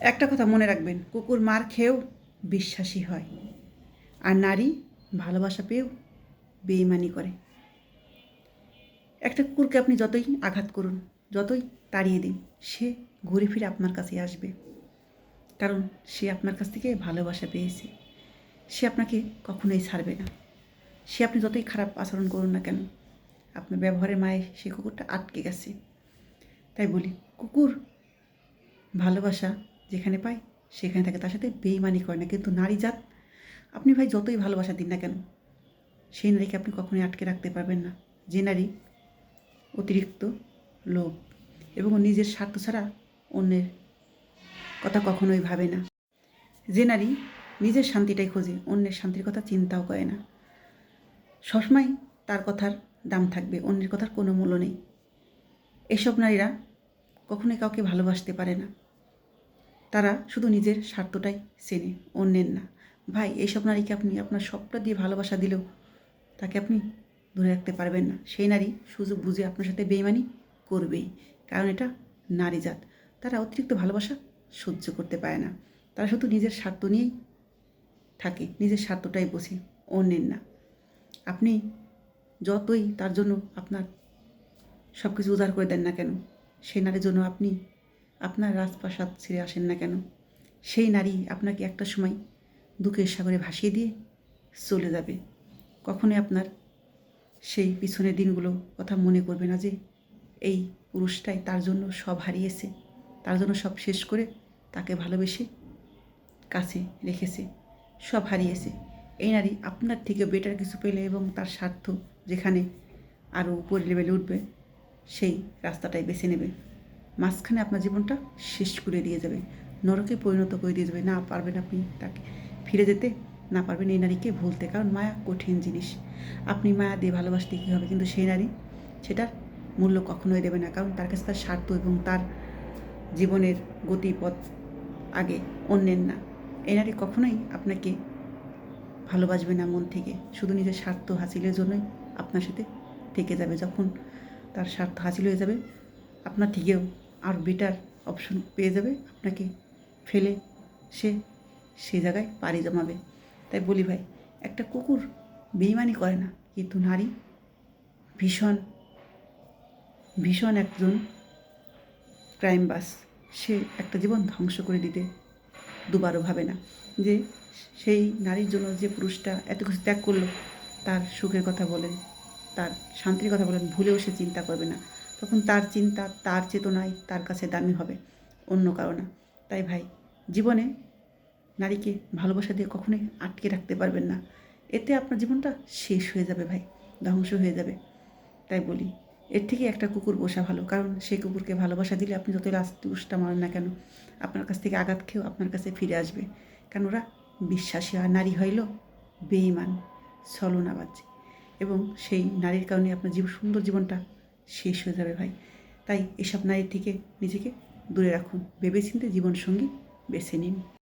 একটা কথা মনে রাখবেন, কুকুর মার খেয়েও বিশ্বাসী হয়। আর নারী ভালোবাসা পেয়েও বেইমানি করে। একটা কুকুরকে আপনি যতই আঘাত করুন, যতই তাড়িয়ে দিন, সে ঘুরে ফিরে আপনার কাছে আসবে। কারণ সে আপনার কাছ থেকে ভালোবাসা পেয়েছে। সে আপনাকে কখনোই ছাড়বে না। সে আপনি যতই খারাপ আচরণ করুন না কেন, আপনার ব্যবহারের মায়ে সে কুকুরটা আটকে গেছে। তাই বলি, কুকুর ভালোবাসা যেখানে পায়, সেখানে থাকে। তার সাথে বেইমানি করে না। কিন্তু নারী জাত, আপনি ভাই যতই ভালোবাসা দিন না কেন, সেই নারীকে আপনি কখনোই আটকে রাখতে পারবেন না। যে নারী অতিরিক্ত লোভ এবং নিজের স্বার্থ ছাড়া অন্যের কথা কখনোই ভাবে না। যে নারী নিজের শান্তিটাই খোঁজে, অন্যের শান্তির কথা চিন্তাও করে না। সবসময় তার কথার দাম থাকবে, অন্যের কথার কোনো মূল্য নেই। এসব নারীরা কখনোই কাউকে ভালোবাসতে পারে না। তারা শুধু নিজের স্বার্থটাই চেনে, অন্যের না। ভাই, এইসব নারীকে আপনি আপনার সবটা দিয়ে ভালোবাসা দিলেও তাকে আপনি ধরে রাখতে পারবেন না। সেই নারী সুযোগ বুঝে আপনার সাথে বেইমানি করবেই, কারণ এটা নারী জাত। তারা অতিরিক্ত ভালোবাসা সহ্য করতে পারে না। তারা শুধু নিজের স্বার্থ নিয়েই থাকে, নিজের স্বার্থটাই বোঝে, অন্যের না। আপনি যতই তার জন্য আপনার সব কিছু উজাড় করে দেন না কেন, সেই নারীর জন্য আপনি আপনার রাজপ্রাসাদ ছেড়ে আসেন না কেন? সেই নারী আপনাকে একটা সময় দুঃখের সাগরে ভাসিয়ে দিয়ে চলে যাবে। কখনোই আপনার সেই পিছনের দিনগুলো কথা মনে করবে না যে এই পুরুষটাই তার জন্য সব হারিয়েছে, তার জন্য সব শেষ করে তাকে ভালোবেসে কাছে রেখেছে, সব হারিয়েছে। এই নারী আপনার থেকে বেটার কিছু পেলে এবং তার স্বার্থ যেখানে আরও উপরে লেভেলে উঠবে, সেই রাস্তাটাই বেছে নেবে। মাঝখানে আপনার জীবনটা শেষ করে দিয়ে যাবে। নরকে পরিণত করে দিয়ে যাবে। না পারবেন আপনি তাকে ফিরে যেতে, না পারবেন এই নারীকে ভুলতে। কারণ মায়া কঠিন জিনিস। আপনি মায়া দিয়ে ভালোবাসতে কী হবে? কিন্তু সেই নারী সেটার মূল্য কখনোই দেবে না। কারণ তার কাছে তার স্বার্থ এবং তার জীবনের গতিপথ আগে অন্যের না। এই নারী কখনোই আপনাকে ভালোবাসবে না মন থেকে। শুধু নিজের স্বার্থ হাসিলের জন্যই আপনার সাথে থেকে যাবে। যখন তার স্বার্থ হাসিল হয়ে যাবে, আপনার থেকেও আর বেটার অপশন পেয়ে যাবে। আপনাকে ফেলে সে সেই জায়গায় পাড়ি জমাবে। তাই বলি ভাই, একটা কুকুর বেইমানি করে না। কিন্তু নারী ভীষণ ভীষণ একজন ক্রাইম বাস সে একটা জীবন ধ্বংস করে দিতে দুবারও ভাবে না। যে সেই নারীর জন্য যে পুরুষটা এত কিছু ত্যাগ করল, তার সুখের কথা বলেন, তার শান্তির কথা বলেন, ভুলেও সে চিন্তা করবে না। তখন তার চিন্তা, তার চেতনায় তার কাছে দামি হবে অন্য কারও না তাই ভাই, জীবনে নারীকে ভালোবাসা দিয়ে কখনোই আটকে রাখতে পারবেন না। এতে আপনার জীবনটা শেষ হয়ে যাবে ভাই, ধ্বংস হয়ে যাবে। তাই বলি, এর থেকে একটা কুকুর বসা ভালো, কারণ সেই কুকুরকে ভালোবাসা দিলে আপনি যতই লাস্ট উষ্টা মারেন না কেন, আপনার কাছ থেকে আঘাত খেয়েও আপনার কাছে ফিরে আসবে। কারণ ওরা বিশ্বাসী আর নারী হইল বেইমান ছলনাবাজ। এবং সেই নারীর কারণে আপনার জীব, সুন্দর জীবনটা শেষ হয়ে যাবে ভাই। তাই এসব নারীর থেকে নিজেকে দূরে রাখুন। ভেবেচিন্তে জীবনসঙ্গী বেছে নিন।